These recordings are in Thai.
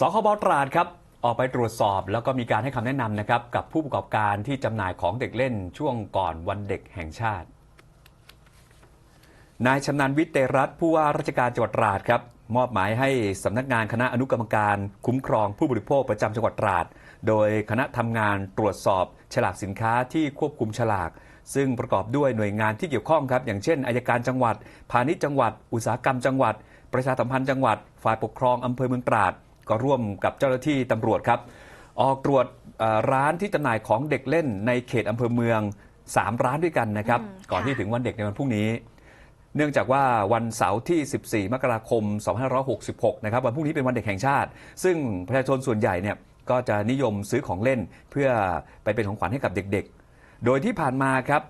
สคบตราดครับออกไปตรวจสอบแล้วก็มีการให้คำแนะนำนะครับกับผู้ประกอบการที่จำหน่ายของเด็กเล่นช่วงก่อนวันเด็กแห่งชาติ นายชำนาญวิทย์เตรัตผู้ว่าราชการจังหวัดตราดครับมอบหมายให้สำนักงานคณะอนุกรรมการคุ้มครองผู้บริโภคประจำจังหวัดตราด โดยคณะทำงานตรวจสอบฉลากสินค้าที่ควบคุมฉลาก ซึ่งประกอบด้วยหน่วยงานที่เกี่ยวข้องครับ อย่างเช่นอายการจังหวัด พาณิชย์จังหวัด อุตสาหกรรมจังหวัด ประชาสัมพันธ์จังหวัด ฝ่ายปกครองอำเภอเมืองตราด ก็ร่วมกับเจ้าหน้าที่ตำรวจครับ ออกตรวจเอ่อร้านที่จำหน่ายของเด็กเล่นในเขตอำเภอเมือง 3 ร้านด้วยกันนะครับอืมก่อนค่ะที่ถึงวันเด็กในวันพรุ่งนี้ เนื่องจากว่าวันเสาร์ที่ 14 มกราคม 2566 นะครับวันพรุ่งนี้เป็นวันเด็กแห่งชาติ ซึ่งประชาชนส่วนใหญ่เนี่ยก็จะนิยมซื้อของเล่นเพื่อไปเป็นของขวัญให้กับเด็กๆ โดยที่ผ่านมาครับ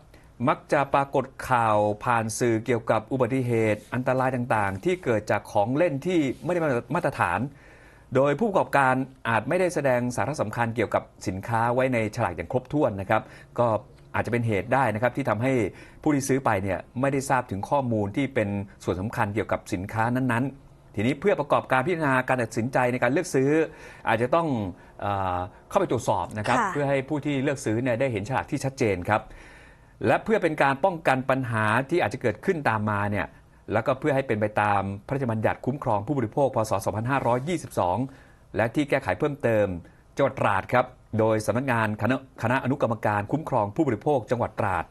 มักจะปรากฏข่าวผ่านสื่อเกี่ยวกับอุบัติเหตุ อันตรายต่างๆ ที่เกิดจากของเล่นที่ไม่ได้มาตรฐาน โดยผู้ประกอบการอาจไม่ได้แสดงสาระสำคัญเกี่ยวกับสินค้าไว้ในฉลากอย่างครบถ้วนนะครับ ก็อาจจะเป็นเหตุได้นะครับที่ทำให้ผู้ที่ซื้อไปเนี่ยไม่ได้ทราบถึงข้อมูลที่เป็นส่วนสำคัญเกี่ยวกับสินค้านั้นๆ ทีนี้เพื่อประกอบการพิจารณาการตัดสินใจในการเลือกซื้อ อาจจะต้องเออเข้าไปตรวจสอบนะครับค่ะเพื่อให้ผู้ที่เลือกซื้อเนี่ยได้เห็นฉลากที่ชัดเจนครับและเพื่อเป็นการป้องกันปัญหาที่อาจจะเกิดขึ้นตามมาเนี่ย แล้วก็เพื่อให้เป็นไปตามพระราชบัญญัติคุ้มครองผู้บริโภค พศ 2522 และที่แก้ไขเพิ่มเติมจังหวัดตราดครับ โดยสำนักงานคณะคณะอนุกรรมการคุ้มครองผู้บริโภคจังหวัดตราด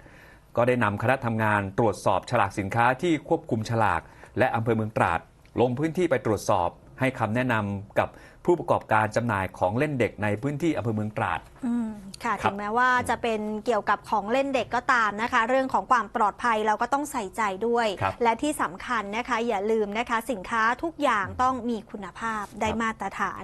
ก็ได้นำคณะทำงานตรวจสอบฉลากสินค้าที่ควบคุมฉลาก และอำเภอเมืองตราด ลงพื้นที่ไปตรวจสอบ ให้คำแนะนำกับผู้ประกอบการจำหน่ายของเล่นเด็กในพื้นที่อำเภอเมืองตราดอืมค่ะครัถึบงแม้ว่าจะเป็นเกี่ยวกับของเล่นเด็กก็ตามนะคะ เรื่องของความปลอดภัยเราก็ต้องใส่ใจด้วยครับและที่สำคัญนะคะ อย่าลืมนะคะ สินค้าทุกอย่างต้องมีคุณภาพได้ครับมาตรฐาน